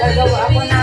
Gagawa ako ng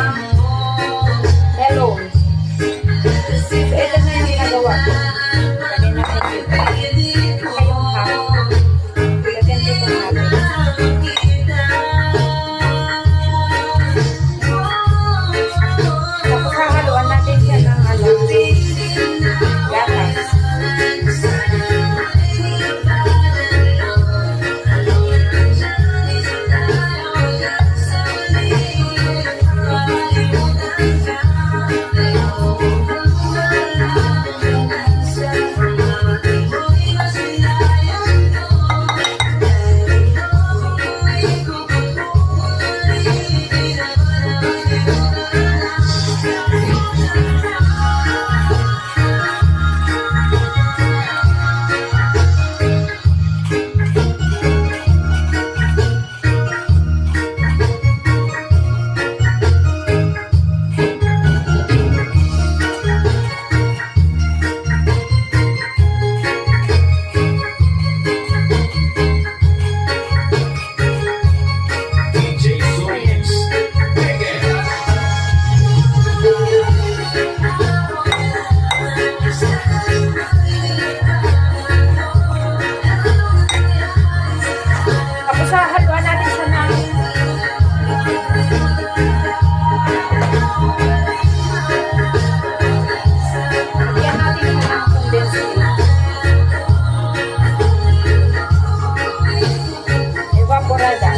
Evaporada.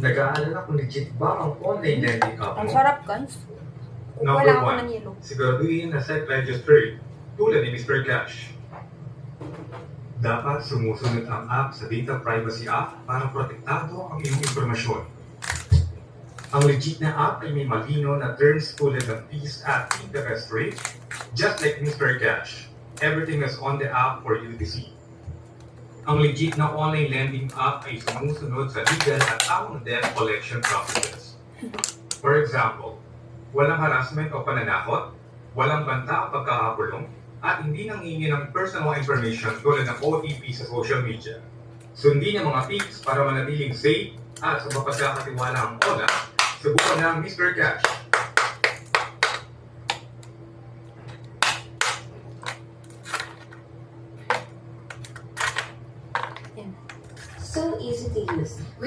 Nag-aalala kung legit ba ang online lending app Ang mo? sarap guys. Number Wala one. ng. Siguraduhin na site registered tulad ni Mr. Cash. Dapat sumusunod ang app sa Data Privacy Act para protektado ang iyong impormasyon. Ang legit na app ay may malino na terms tulad ng fees at interest rate, just like Mr. Cash. Everything is on the app for you to see. Ang legit na online lending app ay sumusunod sa legal at tamang debt collection processes. For example, walang harassment o pananakot, walang banta o pagkakakulong, at hindi nangingi ng personal information tulad ng OTP sa social media. Sundin ang mga tips para manatiling safe at sa mapagkakatiwala ang OLA, subukan ng Mr. Cash easy to use.